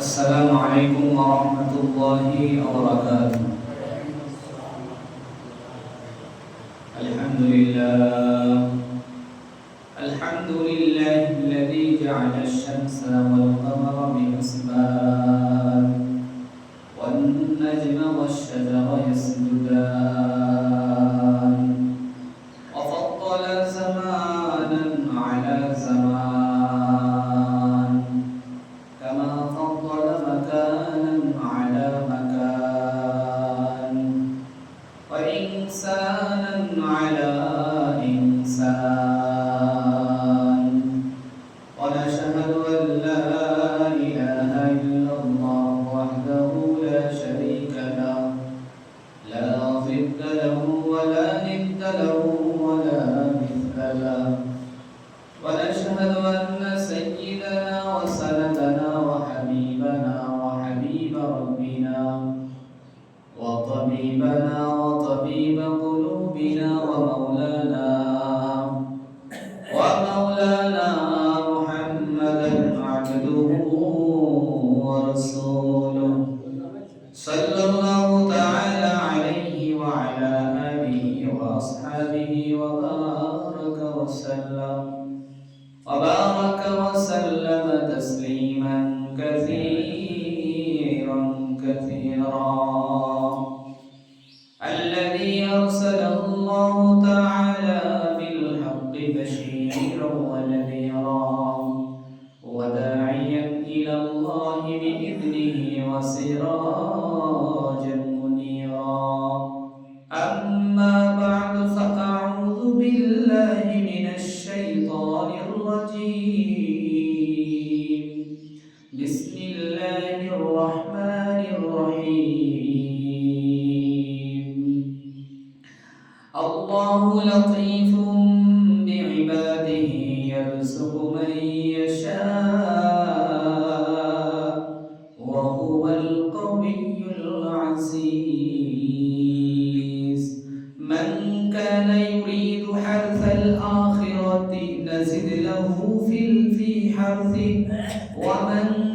السلام عليكم ورحمة الله وبركاته. الحمد لله الحمد لله الذي جعل الشمس والقمر بشيرا ولا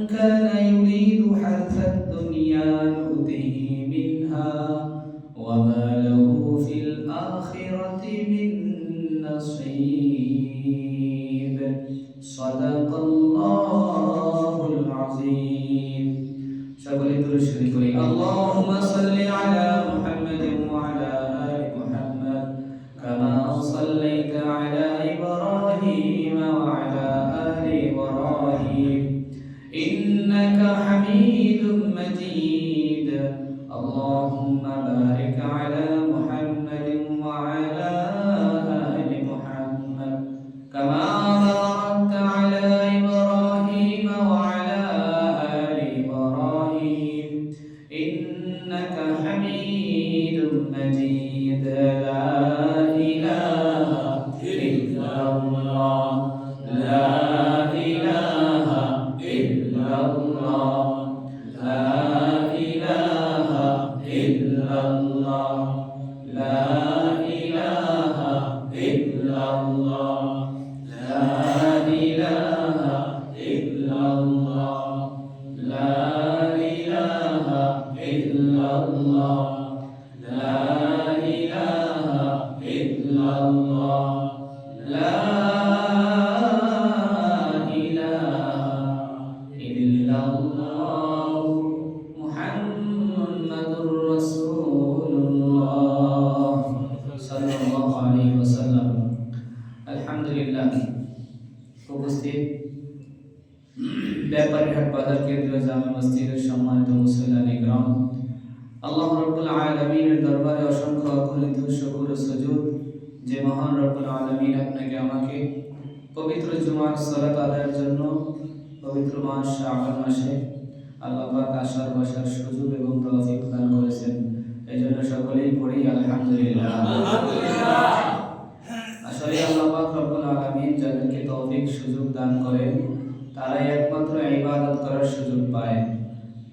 كان يريد حرث الدنيا مجيد আলহামদুলিল্লাহ, উপস্থিত। ব্যাপারীহাট বাজার কেন্দ্রীয় জামে মসজিদের সম্মানিত মুসল্লান ইকরাম আল্লাহ রব্বুল আলমিনের দরবারে অসংখ্য অগণিত শকুর সজুদ। যে মহান রব্বুল আলমিন আপনাকে, আমাকে পবিত্র জুমার সলাত আদায়ের জন্য পবিত্র মাস শ্রাবণ মাসে আল্লাহ পাক আসার বসার সুযোগ এবং তৌফিক দান করেছেন। এই জন্য সকলেই পড়ি আলহামদুলিল্লাহ। আসলে আল্লাহ রব্বুল আলামিন যাদেরকে তৌফিক সুযোগ দান করেন, তারাই একমাত্র ইবাদত করার সুযোগ পায়।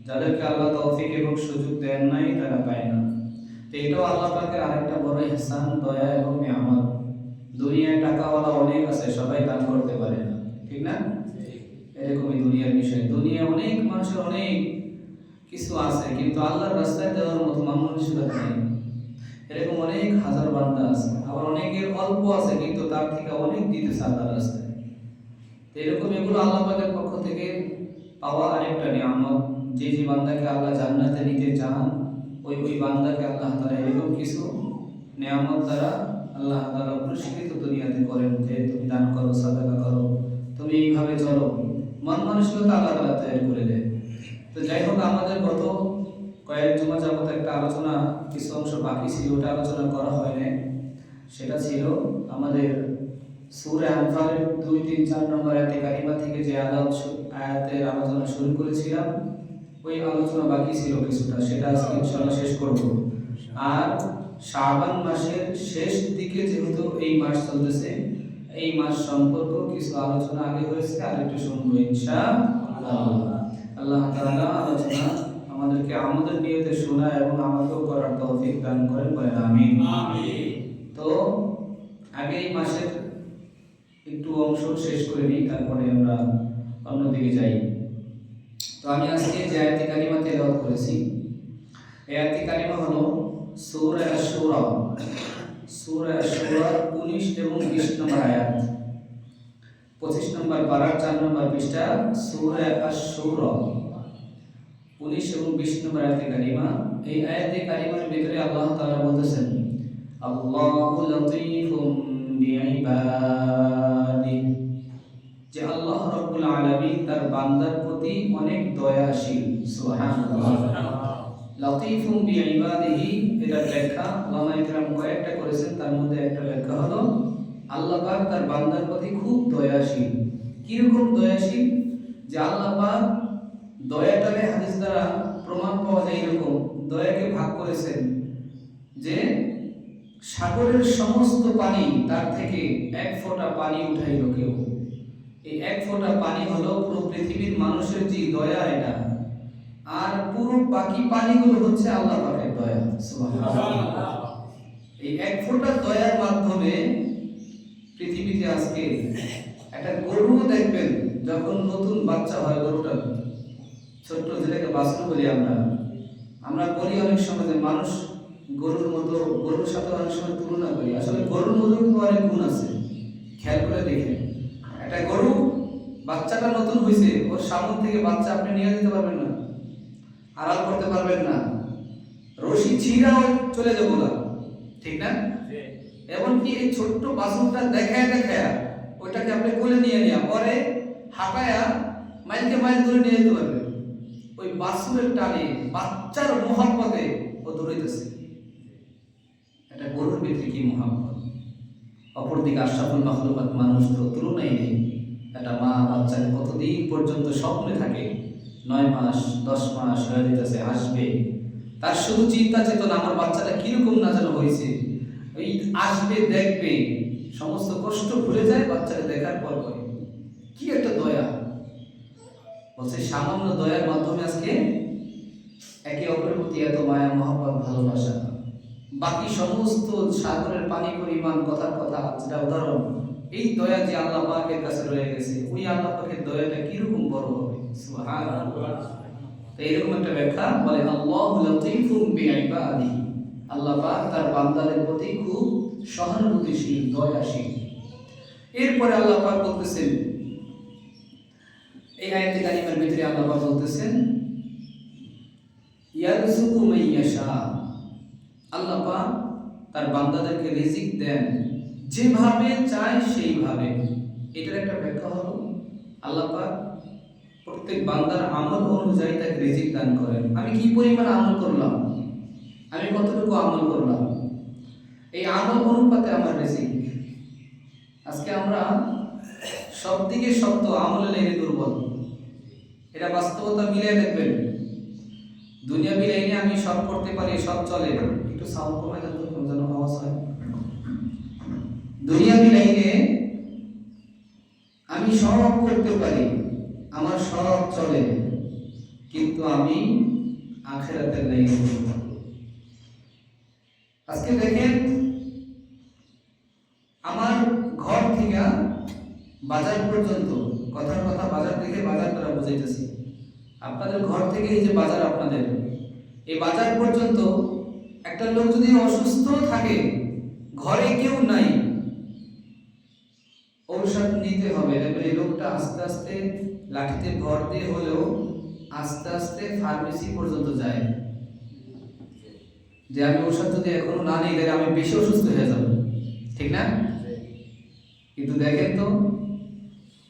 যাদেরকে আল্লাহ তৌফিক এবং সুযোগ দেন নাই, তারা পায় না। তো এটাও আল্লাহ পাকের আরেকটা বড় ইহসান, দয়া এবং নিয়ামত। দুনিয়ায় টাকাওয়ালা অনেক আছে, সবাই দান করতে পারে না। ঠিক না? এরকমই দুনিয়ার বিষয়। দুনিয়া অনেক মানুষের অনেক কিছু আছে, কিন্তু আল্লাহর রাস্তায় দেওয়ার মতো মানসিকতা নেই। এরকম অনেক হাজার বান্দা আছে, আবার অনেকের অল্প আছে, কিন্তু তার থেকে অনেক দিতেছে আল্লাহর রাস্তায় তো এরকম এগুলো আল্লাহ পাকের পক্ষ থেকে পাওয়া আরেকটা নিয়ামত, যে যে বান্দাকে আল্লাহ জান্নাতে নিতে চান, ওই ওই বান্দাকে আল্লাহ তারা এরকম কিছু নিয়ামত দ্বারা আল্লাহ তারা পুরস্কৃত দুনিয়াতে করেন যে, তুমি দান করো, সাদাকা করো, তুমি এইভাবে চলো। মন মানসিকতা আল্লাহ তালা তৈরি করে দেয়। তো যাই হোক, আমাদের গত কয়েক জমা যাবত একটা আলোচনা, কিছু অংশ বাকি ছিল, ওটা আলোচনা করা হয়নি সেটা ছিল আমাদের সুরে আনফালের দুই তিন চার নম্বর আয়াতে কারিমা থেকে যে আয়াত আয়াতের আলোচনা শুরু করেছিলাম, ওই আলোচনা বাকি ছিল কিছুটা। সেটা আজকে ইনশাআল্লাহ শেষ করব। আর শাবান মাসের শেষ দিকে যেহেতু এই মাস চলতেছে, এই মাস সম্পর্ক কিছু আলোচনা আগে হয়েছে, আর একটু শুনব ইনশাআল্লাহ। আল্লাহ তাআলা আলোচনা আমাদেরকে আমাদের নিয়তে শোনা এবং আমাকেও করার তৌফিক দান করেন বলেন আমিন। তো আগে এই মাসের একটু অংশ শেষ করে নিই তারপরে আমরা অন্যদিকে যাই। তো আমি আজকে যে আয়াতি কালিমা তেলাওয়াত করেছি এই আয়াতি কালিমা হলো সূরা আশ-শুরা। সূরা আশ-শুরা 19 এবং 20 নম্বর আয়াত। 25 নম্বর পারার 4 নম্বর পৃষ্ঠা সূরা আশ-শুরা। 19 এবং 20 নম্বর আয়াতে কালিমা এই আয়াতে কালিমার ভিতরে আল্লাহ তাআলা বলতেছেন, আল্লাহু যে আল্লাহ রাব্বুল আলামিন তার বান্দার প্রতি অনেক দয়াশীল। সুবহানাল্লাহ। লতীফুম বিইবাদিহি, এটা ব্যাখ্যা। ওলামা ইকরাম কয়েকটা করেছেন, তার মধ্যে একটা ব্যাখ্যা হলো, আল্লাহ পাক তার বান্দার প্রতি খুব দয়াশীল। কীরকম দয়াশীল? যে আল্লাহ পাক দয়াটাকে হাদিস দ্বারা প্রমাণ পাওয়া যায় এরকম। দয়াকে ভাগ করেছেন যে সাগরের সমস্ত পানি তার থেকে এক ফোঁটা পানি উঠাইল কেউ। এই এক ফোঁটা পানি হলো পুরো পৃথিবীর মানুষের যে দয়া এটা। আর পুরো বাকি পানিগুলো হচ্ছে আল্লাহ পাকের দয়া এই এক ফোঁটা দয়ার মাধ্যমে পৃথিবীতে আজকে একটা গরু দেখবেন যখন নতুন বাচ্চা হয় গরুটা ছোট্ট ছেলেকে বাছরু করি আমরা। আমরা বলি অনেক সময় যে মানুষ গরুর মতো গরুর সাথে অনেক সময় তুলনা করি। আসলে গরুর মতো কিন্তু অনেক গুণ আছে। খেয়াল করে দেখেন। একটা গরু বাচ্চাটা নতুন হয়েছে ওর সামন থেকে বাচ্চা আপনি নিয়ে যেতে পারবেন না আড়াল করতে পারবেন না। রশি ছিঁড়াও চলে যাব না। ঠিক না? এমনকি এই ছোট্ট বাসনটা দেখায় দেখায় ওইটাকে আপনি কোলে নিয়ে নিয়ে পরে হাঁটায়া মাইলকে মাইল দূরে নিয়ে যেতে পারবেন। ওই বাসুরের টানে বাচ্চার মোহাম্মতে ও দৌড়াইতেছে। এটা গরুর ভিতরে কি মোহাম্মত অপরদিকে আশরাফুল মাহলুকাত মানুষ তো তুলনাই নেই। একটা মা বাচ্চাকে কতদিন পর্যন্ত স্বপ্নে থাকে, নয় মাস, দশ মাস হয়ে যেতেছে, আসবে। তার শুধু চিন্তা চেতনা, আমার বাচ্চাটা কীরকম না যেন হয়েছে। ওই আসবে, দেখবে, সমস্ত কষ্ট ভুলে যায়, বাচ্চাকে দেখার পর পরে কি একটা দয়া বলছে সামান্য দয়ার মাধ্যমে আজকে একে অপরের প্রতি এত মায়া, মহাব্বত, ভালোবাসা। বাকি সমস্ত সাগরের পানি পরিমাণ কথার কথা, যেটা উদাহরণ, এই দয়া যে আল্লাহ পাকের কাছে রয়ে গেছে, ওই আল্লাহ পাকের দয়াটা কীরকম বড় হবে? তো এরকম একটা ব্যাখ্যা বলে, আল্লাহ লতীফুম আল্লাহ পাক তার বান্দাদের প্রতি খুব সহানুভূতিশীল, দয়াশীল। এরপরে আল্লাহ পাক বলতেছেন এই আয়াতে কারিমার ভিতরে আল্লাহ বলতেছেন, ইয়ারযুকু মান ইয়াশা। আল্লাহ পাক তার বান্দাদেরকে রিজিক দেন, যেভাবে চায় সেইভাবে। এটার একটা ব্যাখ্যা হলো, আল্লাহ পাক প্রত্যেক বান্দার আমল অনুযায়ী তাকে রিজিক দান করেন। আমি কি পরিমাণ আমল করলাম? আমি কতটুকু আমল করলাম? এই আমল অনুপাতে আমার রিজিক। আজকে আমরা সব দিকে সত্য আমলে লেগে দুর্বল। এটা বাস্তবতা মিলিয়ে দেখবেন। দুনিয়া মিলাইনে আমি সব করতে পারি, সব চলে। একটু সাউন্ড কমে দেন তো যেন আওয়াজ হয়। দুনিয়া মিলাইনে আমি সব করতে পারি, আমার সব চলে। কিন্তু আমি আখেরাতের লাইনে। আজকে দেখেন, আমার ঘর থেকে বাজার পর্যন্ত কথার কথা বাজার থেকে বাজার তারা বুঝাইতেছি। আপনাদের ঘর থেকে এই যে বাজার আপনাদের এই বাজার পর্যন্ত একটা লোক যদি অসুস্থ থাকে ঘরে কেউ নাই ঔষধ নিতে হবে। এবার এই লোকটা আস্তে আস্তে লাঠিতে ভর দিয়ে হলেও আস্তে আস্তে ফার্মেসি পর্যন্ত যায়। যে আমি ঔষধ যদি এখনও না নিই তাহলে আমি বেশি অসুস্থ হয়ে যাব। ঠিক না? কিন্তু দেখেন তো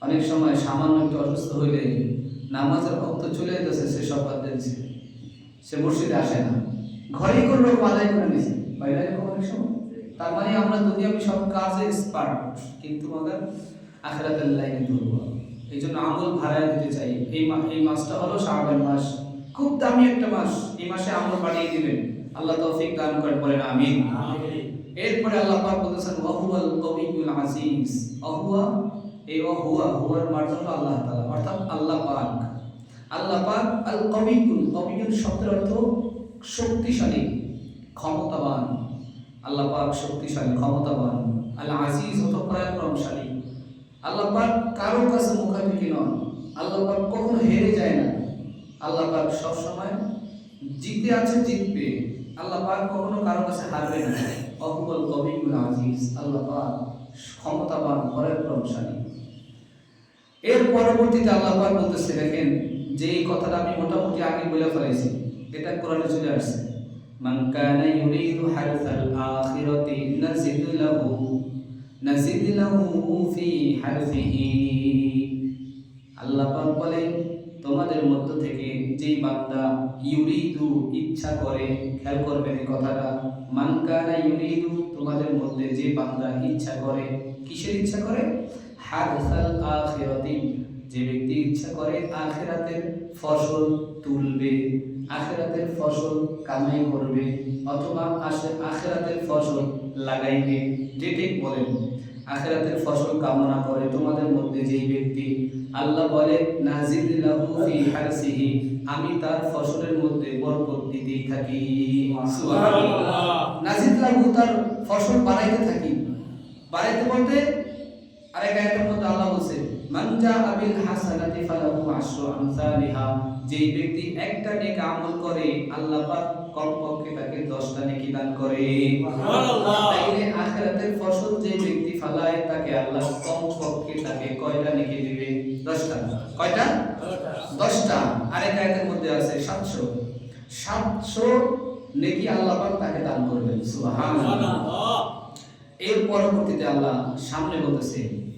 অনেক সময় সামান্য একটু অসুস্থ হইলে নামাজের ভক্ত চলে যেতেছে সে সব বাদ দিচ্ছে। সে মসজিদে আসে না। ঘরেই কোনো লোক আদায় করে নিছে। বাইরে অনেক সময়। তার মানে আমরা দুনিয়াবি সব কাজে এক্সপার্ট কিন্তু আমাদের আখেরাতের লাইনে দুর্বল এই জন্য আমল ভাড়ায় দিতে চাই। এই মা- এই মাসটা হলো শাবান মাস। খুব দামি একটা মাস। এই মাসে আমল বাড়িয়ে দিবেন। আল্লাহ তৌফিক দান করেন বলেন আমিন। এরপরে আল্লাহ পাক বলেছেন ওয়াহুয়াল কবিউল আজিজ। অহুয়া এই অহুয়া হুয়ার মার্জন আল্লাহ তাআলা। অর্থাৎ আল্লাহ পাক। আল্লাহ পাক আল কবিউল কবিউল শব্দের অর্থ শক্তিশালী, ক্ষমতাবান। আল্লাহ পাক শক্তিশালী, ক্ষমতাবান। আল আজিজ অত পরাক্রমশালী। আল্লাহ পাক কারও কাছে মুখাপেক্ষি নন। আল্লাহ পাক কখনো হেরে যায় না। আল্লাহ পাক সবসময় জিতে আছে, জিতবে। আল্লাহ পাক কখনো কারও কাছে হারবে না। অহুবল কবিউল আজিজ, আল্লাহ পাক ক্ষমতাবান, পরাক্রমশালী। এর পরবর্তীতে আল্লাহ পাক বলতেছে, দেখেন যে এই কথাটা আমি মোটামুটি আগে বলে ফেলেছি এটা কোরআনে চলে আসছে। মান কানা ইউরিদু হারসাল আখিরাতি নাজিদ লাহু নাজিদ লাহু ফি হারসিহি। আল্লাহ পাক বলেন তোমাদের মধ্য থেকে যেই বান্দা ইউরিদু ইচ্ছা করে খেয়াল করবেন এই কথাটা, মান কানা ইউরিদু তোমাদের মধ্যে যে বান্দা ইচ্ছা করে, কিসের ইচ্ছা করে? হারসাল আখিরাতি যে ব্যক্তি ইচ্ছা করে আখিরাতের ফসল তুলবে আখিরাতের ফসল কামাই করবে অথবা আসে- আখিরাতের ফসল লাগাইবে বলেন আখিরাতের ফসল কামনা করে তোমাদের মধ্যে যেই ব্যক্তি আল্লাহ বলে নাজিদ ফি হারসিহি আমি তার ফসলের মধ্যে বরকত দিতেই থাকি। সুবহানাল্লাহ। তার ফসল বাড়াইতে থাকি। বাড়াইতে বলতে আরেক আয়াতের মধ্যে আল্লাহ বলছে মান জাআ বিল হাসানাতি ফালাহু আশরু আমসালিহা যেই ব্যক্তি একটা নেক আমল করে আল্লাহ পাক কমপক্ষে তাকে 10টা নেকি দান করে। সুবহানাল্লাহ। তাইলে আখিরাতের ফসল যে ব্যক্তি ফলায় তাকে আল্লাহ কমপক্ষে তাকে কয়টা নেকি দিবে? 10টা কয়টা? 10টা আরেক আয়াতের মধ্যে আছে 700 700 নেকি আল্লাহ পাক তাকে দান করবেন। সুবহানাল্লাহ। এর পরবর্তীতে আল্লাহ সামনে বলতেছে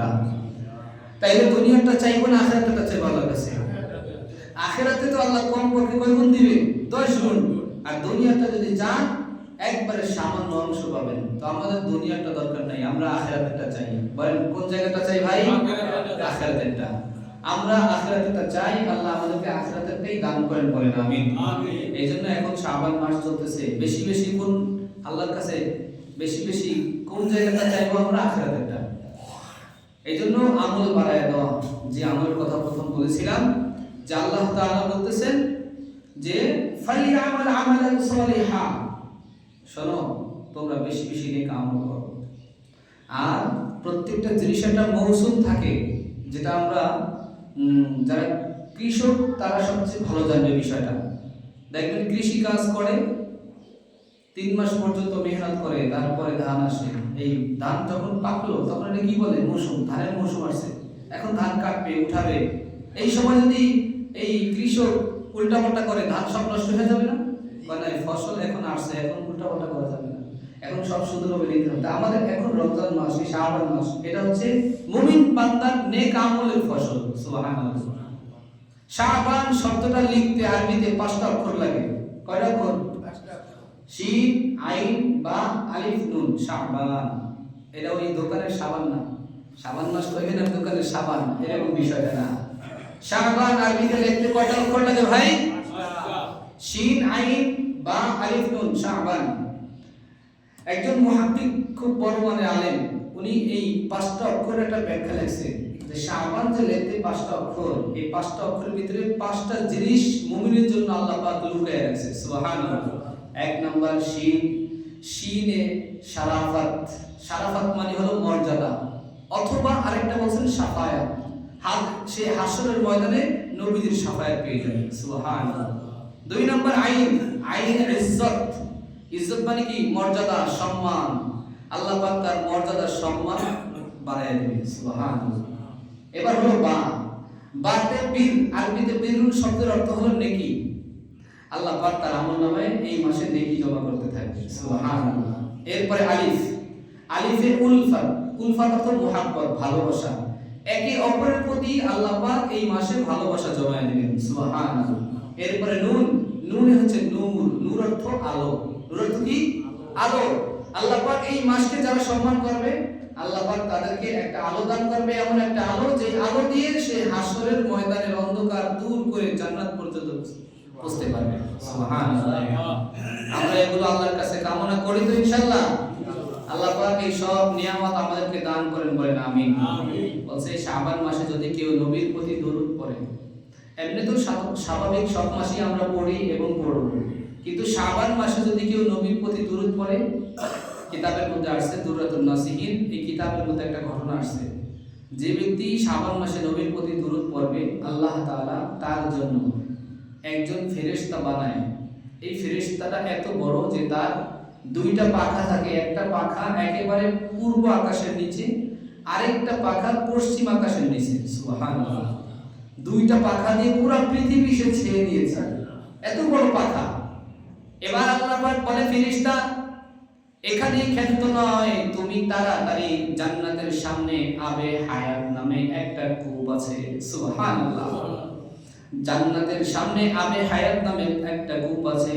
নাউজুবিল্লাহ তাইলে দুনিয়াটা চাইব না আখিরাতটা চাইব আল্লাহর কাছে। আখিরাতে তো আল্লাহ কম পক্ষে কয় গুণ দিবে? 10 গুণ আর দুনিয়াটা যদি চান একবারে সামান্য অংশ পাবেন। তো আমাদের দুনিয়াটা দরকার নাই আমরা আখিরাতেরটা চাই। বলেন কোন জায়গাটা চাই ভাই? আখিরাতেরটা। আখিরাতেরটা আমরা আখিরাতেরটা চাই আল্লাহ আমাদেরকে আখিরাতেরটাই দান করেন বলেন আমিন। আমিন। এই জন্য এখন শাবান মাস চলতেছে। বেশি বেশি কোন আল্লাহর কাছে? বেশি বেশি কোন জায়গাটা চাইব আমরা? আখিরাতেরটা। এই জন্য আমল বাড়ায় দেওয়া যে আমলের কথা প্রথম বলেছিলাম, যে আল্লাহ তাআলা বলতেছেন যে শোনো, তোমরা বেশি বেশি নেক আমল করো। আর প্রত্যেকটা জিনিসের একটা মৌসুম থাকে, যেটা আমরা যারা কৃষক, তারা সবচেয়ে ভালো জানবে বিষয়টা। দেখবেন কৃষি কাজ করে তিন মাস পর্যন্ত মেহনত করে, তারপরে ধান আসে। এই ধান যখন পাকলো, তখন এটা কি বলে? মৌসুম, ধানের মৌসুম আসছে। এখন ধান কাটবে, উঠাবে। এই সময় যদি এই কৃষক উল্টাপাল্টা করে, ধান সব নষ্ট হয়ে যাবে না? মানে ফসল এখন আসছে, এখন উল্টাপাল্টা করা যাবে না। এখন সব সুন্দরভাবে নিতে হবে। আমাদের এখন রমজান মাস, এই শাবান মাস, এটা হচ্ছে মুমিন নেক আমলের ফসল। শাবান শব্দটা লিখতে, আরবিতে পাঁচটা অক্ষর লাগে। কয়টা অক্ষর? শিন, আইন বা আলিফ নুন শাবান এটা ওই দোকানের সাবান না। সাবান নষ্ট হয়ে না দোকানের সাবান, এরকম বিষয়টা না। শাবান আরবিতে লিখতে কয়টা অক্ষর লাগে ভাই? শিন, আইন বা আলিফ নুন শাবান একজন মুহাদ্দিক খুব বড় মানে আলেম। উনি এই পাঁচটা অক্ষরের একটা ব্যাখ্যা লিখছে। যে শাবান যে লেখতে পাঁচটা অক্ষর, এই পাঁচটা অক্ষরের ভিতরে পাঁচটা জিনিস মুমিনের জন্য আল্লাহ পাক লুকিয়ে রাখছে। সুবহানাল্লাহ। এক নম্বর শিন। শিনে শারাফাত। শারাফাত মানে হলো মর্যাদা। অথবা আরেকটা বলছেন সাফায়াত হাত সে হাসরের ময়দানে নবীদের সাফায়াত পেয়ে যাবে। সুবহানাল্লাহ। দুই নম্বর আইন। আইন ইজ্জত। ইজ্জত মানে কি? মর্যাদা, সম্মান। আল্লাহ পাক তার মর্যাদা, সম্মান বাড়ায় দেবে সুবহানাল্লাহ। এবার হলো বা। বাতে বীর আরবিতে বীরুল শব্দের অর্থ হলো নেকি। আল্লাহ পাক তার আমল নামায় এই মাসে নেকি জমা করতে থাকবে সুবহানাল্লাহ। এরপরে আলিফ। আলিফে উলফাত উলফাত অর্থ মুহাব্বত, ভালোবাসা। একে অপরের প্রতি আল্লাহ পাক এই মাসে ভালোবাসা জমায় দিবেন সুবহানাল্লাহ। এরপরে নুন। নুনে হচ্ছে নূর। নূর অর্থ আলো। নূর অর্থ কি? আলো। আল্লাহ পাক এই মাসকে যারা সম্মান করবে, আল্লাহ পাক তাদেরকে একটা আলো দান করবে। এমন একটা আলো যে আলো দিয়ে সে হাসরের ময়দানের অন্ধকার দূর করে জান্নাত পর্যন্ত পৌঁছতে পারবে। আমরা এগুলো আল্লাহর কাছে কামনা করি তো ইনশাআল্লাহ। আল্লাহ পাক এই সব নিয়ামত আমাদেরকে দান করেন বলেন আমিন। বলছে শাবান মাসে যদি কেউ নবীর প্রতি দরুদ পড়ে এমনি তো স্বাভাবিক সব মাসেই আমরা পড়ি এবং পড়ব। কিন্তু শাবান মাসে যদি কেউ নবীর প্রতি দরুদ পড়ে কিতাবের মধ্যে আসছে নাসিহিন এই কিতাবের মধ্যে একটা ঘটনা আসছে। যে ব্যক্তি শাবান মাসে নবীর প্রতি দরুদ পড়বে আল্লাহ তাআলা তার জন্য একজন ফেরেশতা বানায়। এই ফেরেশতাটা এত বড় যে তার দুইটা পাখা থাকে। একটা পাখা একেবারে পূর্ব আকাশের নিচে, আরেকটা পাখা পশ্চিম আকাশের নিচে। দুইটা পাখা দিয়ে পুরো পৃথিবী সে ছেয়ে দিয়েছে। এত বড় পাখা। এবার পাক বলে, ফেরেশতা, এখানে ক্ষেত্র নয়। তুমি তাড়াতাড়ি জান্নাতের সামনে আবে হায়াত নামে একটা কূপ আছে। সুবহানাল্লাহ। জান্নাতের সামনে আবে হায়াত নামে একটা কূপ আছে।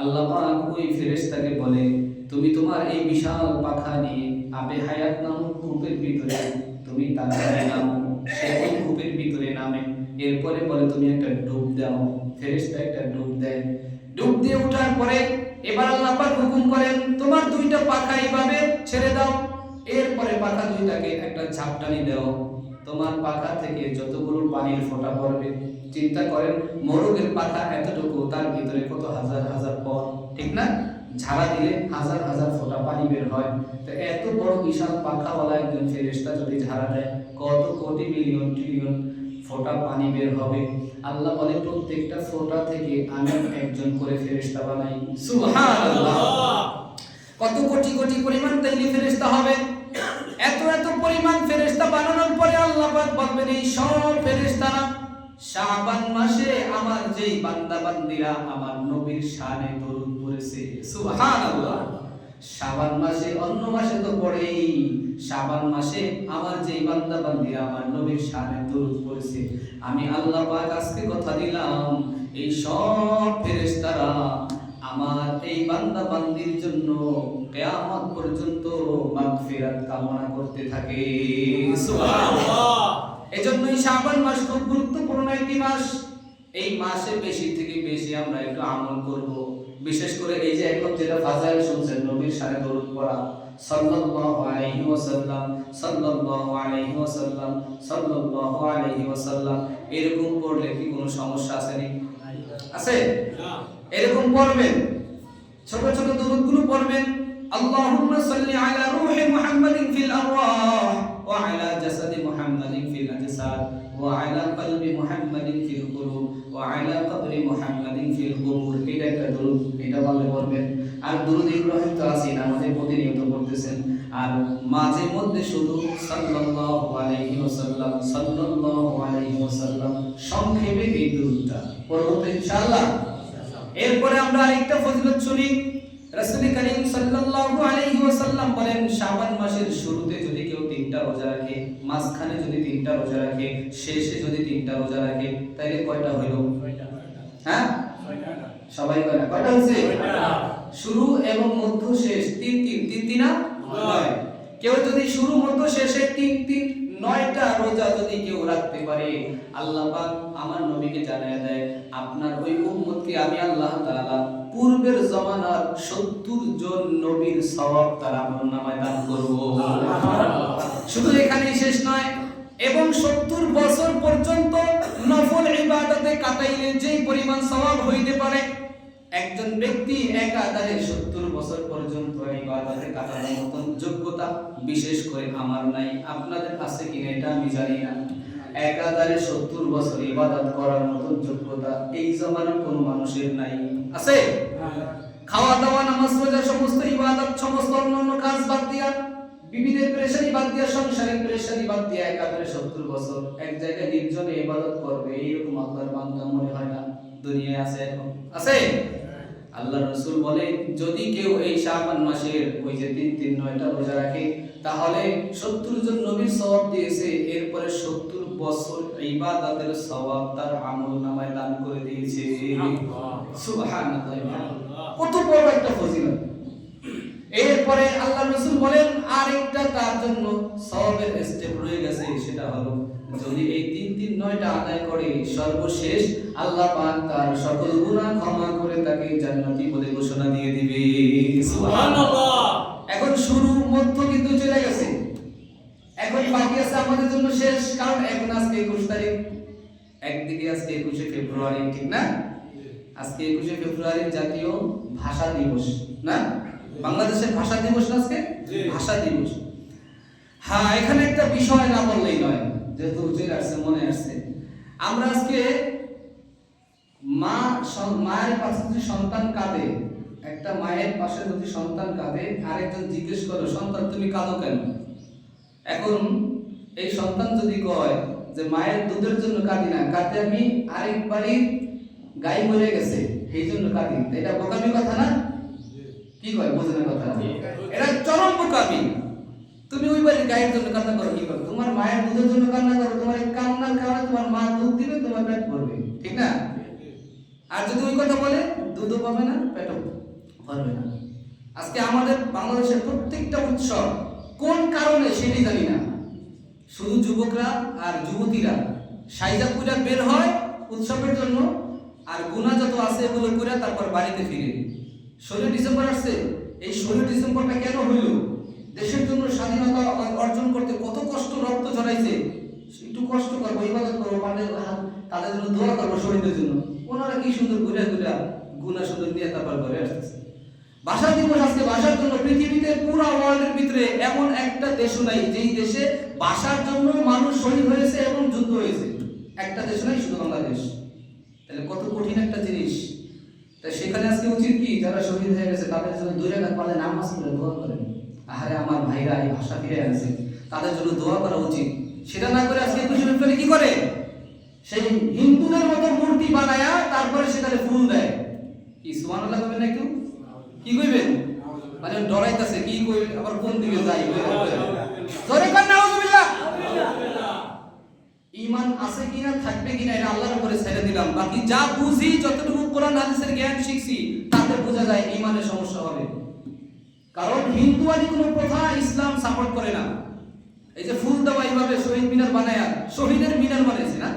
আল্লাহ পাক ওই ফেরেশতাকে বলে, তুমি তোমার এই বিশাল পাখা নিয়ে আবে হায়াত নামক কূপের ভিতরে, তুমি তাড়াতাড়ি নামো সে ওই ভিতরে নামে। এরপরে বলে, তুমি একটা ডুব দাও। ফেরেশতা একটা ডুব দেয়। ডুব দিয়ে ওঠার পরে এবার আল্লাহ পাক হুকুম করেন, তোমার দুইটা পাখা এইভাবে ছেড়ে দাও। এরপরে পাখা দুইটাকে একটা ঝাপটানি দাও তোমার পাখা থেকে যতগুলো পানির ফোঁটা পড়বে চিন্তা করেন, মোরগের পাখা এতটুকু, তার ভিতরে কত হাজার হাজার পর ঠিক না? ঝাড়া দিলে হাজার হাজার ফোঁটা পানি বের হয়। তো এত বড় বিশাল পাখাওয়ালা একজন ফেরেশতা যদি ঝাড়া দেয়, কত কোটি মিলিয়ন, ট্রিলিয়ন ফোঁটা পানি বের হবে। আল্লাহ বলে, প্রত্যেকটা ফোঁটা থেকে আমি একজন করে ফেরেশতা বানাই। কত কোটি কোটি পরিমাণ তাইলে ফেরেশতা হবে। এত এত পরিমাণ ফেরেশতা বানানোর পরে আল্লাহ বলবেন, এই সব ফেরেশতারা শাবান মাসে আমার যেই বান্দা বান্দিরা আমার নবীর শানে দরুদ পড়েছে। সুবহানাল্লাহ। শাবান মাসে, অন্য মাসে তো পড়েই। শাবান মাসে আমার যেই বান্দা বান্দিরা আমার নবীর শানে দরুদ পড়েছে। আমি আল্লাহ পাক আজকে কথা দিলাম, এই সব ফেরেশতারা আমার এই বান্দা বান্দির জন্য কিয়ামত পর্যন্ত মাগফিরাত কামনা করতে থাকে। সুবহানাল্লাহ। এজন্যই শাবান মাস খুব গুরুত্বপূর্ণ একটি মাস। এই মাসে বেশি থেকে বেশি আমরা একটু আমল করব। বিশেষ করে এই যে এখন যেটা ফাজাইল শুনছেন নবীর সাথে দরুদ পড়া। সাল্লাল্লাহু আলাইহি ওয়াসাল্লাম সাল্লাল্লাহু আলাইহি ওয়াসাল্লাম সাল্লাল্লাহু আলাইহি ওয়াসাল্লাম। এরকম পড়লে কি কোনো সমস্যা আছে নি? আছে? এরকম পড়বেন। ছোট ছোট দরুদগুলো পড়বেন। আল্লাহুম্মা সাল্লি আলা রূহি মুহাম্মাদিন ফিল আরওয়াহ ওয়া আলা জাসাদি আলা কলবি মুহাম্মাদিন ফিল কুলুব ওয়া আলা কবরি মুহাম্মাদিন ফিল কুবুর এটা একটা দরুদ এটা বললে পড়বেন আর দরুদ ইব্রাহিম তো আছে আমাদের প্রতিনিয়ত পড়তেছেন আর মাঝে মধ্যে শুধু সাল্লাল্লাহু আলাইহি ওয়াসাল্লাম, সাল্লাল্লাহু আলাইহি ওয়াসাল্লাম, সংক্ষেপে এই দরুদটা পড়ব ইনশাআল্লাহ। এরপরে আমরা আরেকটা ফজিলত শুনি। রাসূল করিম সাল্লাল্লাহু আলাইহি ওয়াসাল্লাম বলেন, শাবান মাসের শুরুতে যদি তিনটা রোজা রাখে মাঝখানে যদি তিনটা রোজা রাখে শেষে যদি তিনটা রোজা রাখে তাহলে কয়টা হইল? হ্যাঁ? সবাই কয়টা? কয়টা হয়েছে শুরু এবং মধ্য শেষ তিন তিন তিন তিনা নয়। কেউ যদি শুরু মধ্য শেষে তিন তিন নয়টা রোজা যদি কেউ রাখতে পারে আল্লাহ পাক আমার নবীকে জানিয়ে দেয় আপনার ওই উম্মতকে আমি আল্লাহ তাআলা পূর্বের জমানার 70 জন নবীর সওয়াব তার আমল নামায় দান করব। শুধু এখানেই শেষ নয় এবং 70 বছর পর্যন্ত নফল ইবাদতে কাটাইলে যেই পরিমাণ সওয়াব হইতে পারে একজন ব্যক্তি একাধারে 70 বছর পর্যন্ত ইবাদতে কাটানোর মতন যোগ্যতা বিশেষ করে আমার নাই, আপনাদের আছে কিনা এটা আমি জানি না। একাধারে 70 বছর ইবাদত করার মতন যোগ্যতা এই জমানার কোনো মানুষের নাই। আছে? খাওয়া দাওয়া নামাজ রোজা সমস্ত ইবাদত, সমস্ত অন্যান্য কাজ বাদ দিয়া, বিবিধের প্রেশারি বাদ দিয়া, সংসারের প্রেশারি বাদ দিয়া একাধারে সত্তর বছর এক জায়গায় নির্জনে ইবাদত করবে, এইরকম আল্লাহর বান্দা মনে হয় না দুনিয়ায় আছে এখন। আছে? আল্লাহ রসুল বলে যদি কেউ এই শাবান মাসের ওই যে তিন তিন নয়টা রোজা রাখে তাহলে সত্তর জন নবীর সওয়াব দিয়েছে। এরপরে সত্তর বছর ইবাদতের সওয়াব তার আমল নামায় দান করে দিয়েছে। কত বড় একটা ফজিলত। এরপরে আল্লাহ রসুল বলেন আরেকটা তার জন্য সওয়াবের স্টেপ রয়ে গেছে সেটা হলো যদি এই তিন তিন নয়টা আদায় করে সর্বশেষ আল্লাহ পাক তার সকল গুনাহ ক্ষমা করে তাকে জান্নাতি বলে ঘোষণা দিয়ে দিবে। সুবহানাল্লাহ। এখন শুরু মধ্য কিন্তু চলে গেছে। এখন বাকি আছে আমাদের জন্য শেষ কারণ এখন আজকে একুশ তারিখ। একদিকে আজকে একুশে ফেব্রুয়ারি ঠিক না? আজকে একুশে ফেব্রুয়ারি জাতীয় ভাষা দিবস না? বাংলাদেশের ভাষা দিবস না আজকে? ভাষা দিবস। হ্যাঁ এখানে একটা বিষয় না বললেই নয় যেহেতু চলে আসছে মনে আসছে। আমরা আজকে মা মায়ের পাশে যদি সন্তান কাঁদে একটা মায়ের পাশে যদি সন্তান কাঁদে আরেকজন জিজ্ঞেস করো সন্তান তুমি কাঁদো কেন? এখন এই সন্তান যদি কয় যে মায়ের দুধের জন্য কাঁদি না কাঁদে আমি আরেক বাড়ির গাই মরে গেছে এই জন্য কাঁদি। এটা বোকামি কথা না? কি কয়? বোঝেন কথা। এটা চরম বোকামি। তুমি ওই বাড়ির গায়ের জন্য কান্না করো, কি করো? তোমার মায়ের দুধের জন্য কান্না করো, তোমার এই কান্নার কারণে তোমার মা দুধ দিবে, তোমার পেট ভরবে, ঠিক না? আর যদি ওই কথা বলে, দুধও পাবে না, পেটও ভরবে না। আজকে আমাদের বাংলাদেশের প্রত্যেকটা উৎসব কোন কারণে সেটি জানি না। শুধু যুবকরা আর যুবতীরা, সাইজা পুজা বের হয় উৎসবের জন্য, আর গুণা যত আছে এগুলো করে তারপর বাড়িতে ফিরে। ষোলোই ডিসেম্বর আসছে, এই ষোলো ডিসেম্বরটা কেন হইল? দেশের জন্য স্বাধীনতা অর্জন করতে কত কষ্ট রক্ত ঝরাইছে, একটু কষ্ট করব, ইবাদত করব মানে তাদের জন্য দোয়া করব শহীদদের জন্য। ওনারা কি সুন্দর ঘুরে ঘুরে গুণা সুন্দর নিয়ে তারপর ঘরে আসতেছে। ভাষা দিবস আজকে ভাষার জন্য পৃথিবীতে পুরো ওয়ার্ল্ডের ভিতরে এমন একটা দেশও নাই, যেই দেশে ভাষার জন্য মানুষ শহীদ হয়েছে এবং যুদ্ধ হয়েছে। একটা দেশ নাই, শুধু বাংলাদেশ। তাহলে কত কঠিন একটা জিনিস। তাই সেখানে আজকে উচিত কি? যারা শহীদ হয়ে গেছে, তাদের জন্য দুই রেখা পালে নামাজ পড়ে, দোয়া করেন। আহারে আমার ভাইরা এই ভাষা ফিরে আনছে, তাদের জন্য দোয়া করা উচিত। সেটা না করে আজকে একুশে ফেব্রুয়ারি কি করে? সেই হিন্দুদের মতো মূর্তি বানায়া, তারপরে সেখানে ফুল দেয়। কি, সুবহানাল্লাহ কইবেন না একটু? কি কইবেন? মানে ডরাইতাছে, কি কই, আবার কোন দিকে যাই? আছে কিনা, থাকবে কিনা, এটা আল্লাহর উপরে ছেড়ে দিলাম। বাকি যা বুঝি, যতটুকু কোরআন, হাদিসের জ্ঞান শিখছি, তাতে বোঝা যায় ঈমানের সমস্যা হবে। কারণ হিন্দুয়ানি কোনো প্রথা ইসলাম সাপোর্ট করে না। এই যে ফুল দেওয়া এইভাবে শহীদ মিনার বানায় শহীদের মিনার বানিয়েছে না?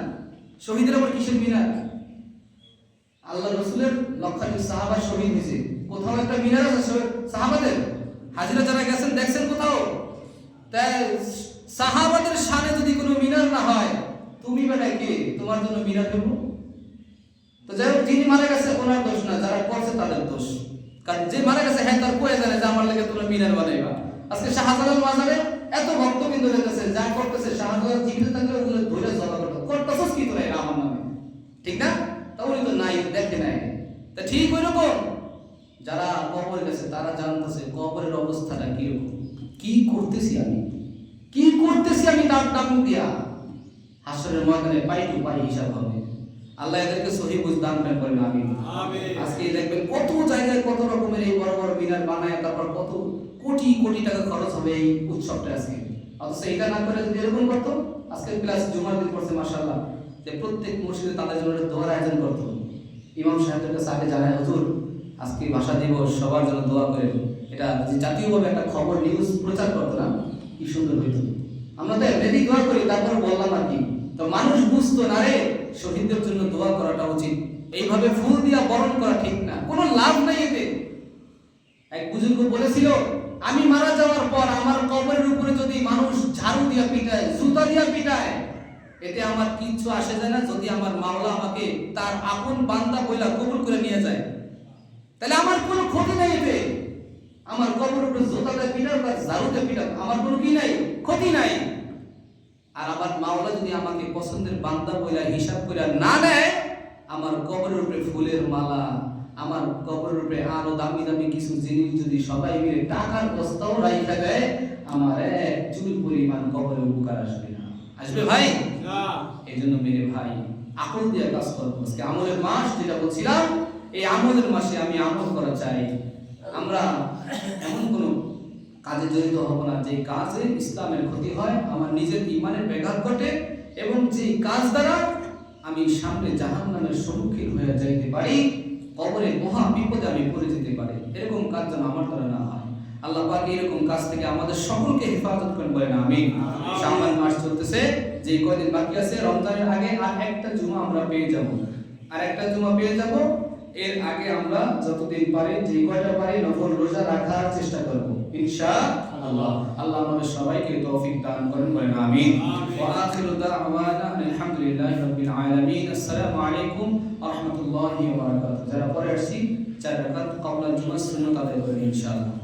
শহীদের আবার কিসের মিনার? আল্লাহ রসুলের লক্ষাধিক সাহাবা শহীদ হয়েছে। কোথাও একটা মিনার আছে সাহাবাদের? হাজিরা যারা গেছেন, দেখছেন কোথাও? তাই সাহাবাদের সামনে যদি কোনো মিনার না হয়, তুমি বেটা কে? তোমার জন্য মিনার দেব তো যাই হোক, যিনি মারা গেছে, ওনার দোষ না, যারা করছে তাদের দোষ। কারণ যে মারা গেছে হ্যাঁ তার কয়ে জানে যে আমার লেগে তোমরা মিনার বানাইবা। আজকে শাহজালাল মাজারে এত ভক্তবৃন্দ যেতেছে, যা করতেছে, শাহজালাল জীবিত থাকলে ওগুলো ধরে জবা করতে। করতেছস কি তোরা আমার নামে? ঠিক না? তা উনি তো নাই, দেখে নাই। তা ঠিক ওই রকম যারা কবরে গেছে, তারা জানতেছে কবরের অবস্থাটা কীরকম। কি করতেছি আমি? কি করতেছি আমি? তার নাম দিয়া। হাসরের ময়দানে পাই টু পাই হিসাব হবে। আল্লাহ এদেরকে সহি বুঝ দান করেন আমি আমিন। আজকে দেখবেন কত জায়গায় কত রকমের এই বড় বড় মিনার বানায় তারপর কত কোটি কোটি টাকা খরচ হবে এই উৎসবটা আজকে। অথচ এটা না করে যদি এরকম করতো আজকে ক্লাস জুমার দিন পড়ছে মাশাআল্লাহ। যে প্রত্যেক মসজিদে তাদের জন্য দোয়ার আয়োজন করতো। ইমাম সাহেবের কাছে আগে জানায় হুজুর আজকে ভাষা দিবস সবার জন্য দোয়া করেন। এটা যে জাতীয়ভাবে একটা খবর নিউজ প্রচার করতো না কি সুন্দর হইতো। আমরা তো এমনি দোয়া করি তারপর বললাম আর কি। তো মানুষ বুঝতো না রে শহীদদের জন্য দোয়া করাটা উচিত। এইভাবে ফুল দিয়া বরণ করা ঠিক না। কোনো লাভ নাই এতে। এক বুজুর্গ বলেছিল, আমি মারা যাওয়ার পর আমার কবরের উপরে যদি মানুষ ঝাড়ু দিয়া পিটায় জুতা দিয়া পিটায়, এতে আমার কিচ্ছু আসে যায় না। যদি আমার মাওলা আমাকে তার আপন বান্দা বইলা কবুল করে নিয়ে যায়, তাহলে আমার কোনো ক্ষতি নাই এতে। আমার কবরের উপরে জুতাতে পিটাক বা ঝাড়ুতে পিটাক, আমার কোনো কি নাই? ক্ষতি নাই। আর আমার মাওলা যদি আমাকে পছন্দের বান্দা বইলা হিসাব করে না নেয় আমার কবরের উপরে ফুলের মালা আমার কবরের উপরে আরও দামি দামি কিছু জিনিস যদি সবাই মিলে টাকার বস্তাও রাইখা দেয় আমার এক চুল পরিমাণ কবরে উপকার আসবে না। আসবে ভাই? না। এই জন্য মেরে ভাই আকল দিয়ে কাজ করব আজকে আমলের মাস যেটা বলছিলাম এই আমলের মাসে আমি আমল করা চাই। আমরা এমন কোনো কাজে জড়িত হব না যে কাজে ইসলামের ক্ষতি হয় আমার নিজের ইমানের ব্যাঘাত ঘটে এবং যে কাজ দ্বারা আমি সামনে জাহান নামের সম্মুখীন হয়ে যাইতে পারি কবরে মহা বিপদে আমি পড়ে যেতে পারি। এরকম কাজ যেন আমার দ্বারা না হয়। আল্লাহ পাক এরকম কাজ থেকে আমাদের সকলকে হেফাজত করেন বলেন আমিন। শাবান মাস চলতেছে যে কয়দিন বাকি আছে রমজানের আগে আর একটা জুমা আমরা পেয়ে যাব। আর একটা জুমা পেয়ে যাব এর আগে আমরা যতদিন পারি যে কয়টা পারি নফল রোজা রাখার চেষ্টা করব। ইনশাআল্লাহ আল্লাহ। আমাদের সবাইকে তৌফিক দান করেন বলেন আমিন। ওয়া আখিরু দাওয়ানা আলহামদুলিল্লাহি রাব্বিল আলামিন। আসসালামু আলাইকুম ওয়া রাহমাতুল্লাহি ওয়া বারাকাতুহু। যারা পরে আসছি চার রাকাত ক্বাবলা জুমার সুন্নাত আদায় করেন ইনশাআল্লাহ।